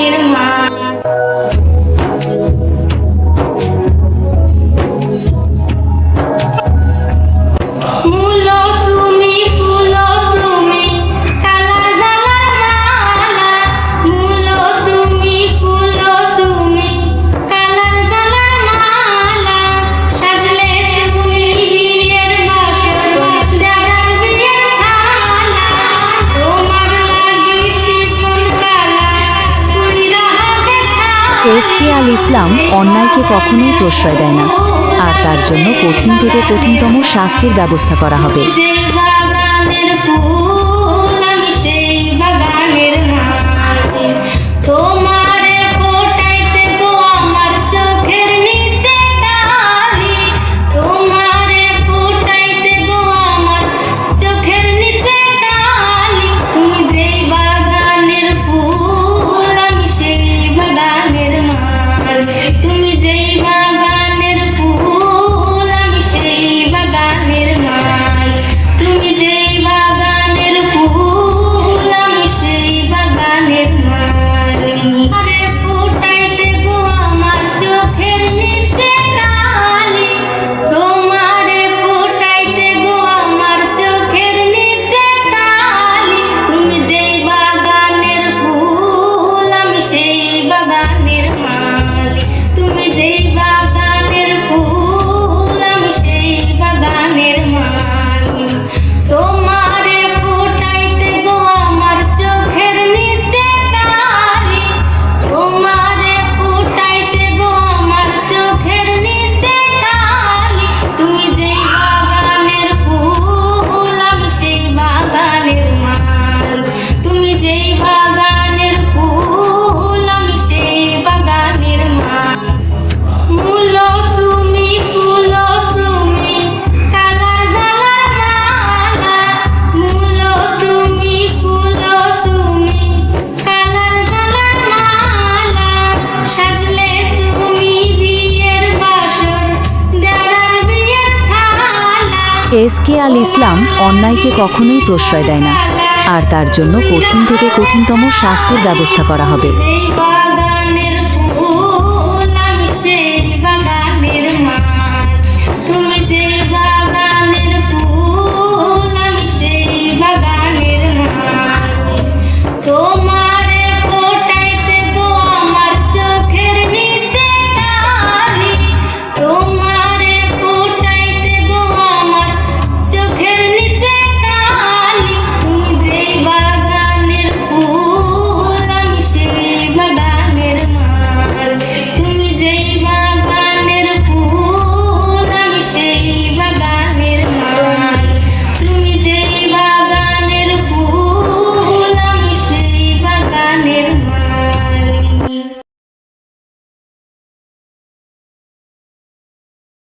মায়ের মা S K আল ইসলাম অন্যায়কে কখনোই প্রশ্রয় দেয় না। আর তার জন্য কঠিন থেকে কঠিনতম শাস্তির ব্যবস্থা করা হবে। এস কে আল ইসলাম অন্যায়কে কখনোই প্রশ্রয় দেয় না। আর তার জন্য কঠিন থেকে কঠিনতম শাস্তির ব্যবস্থা করা হবে।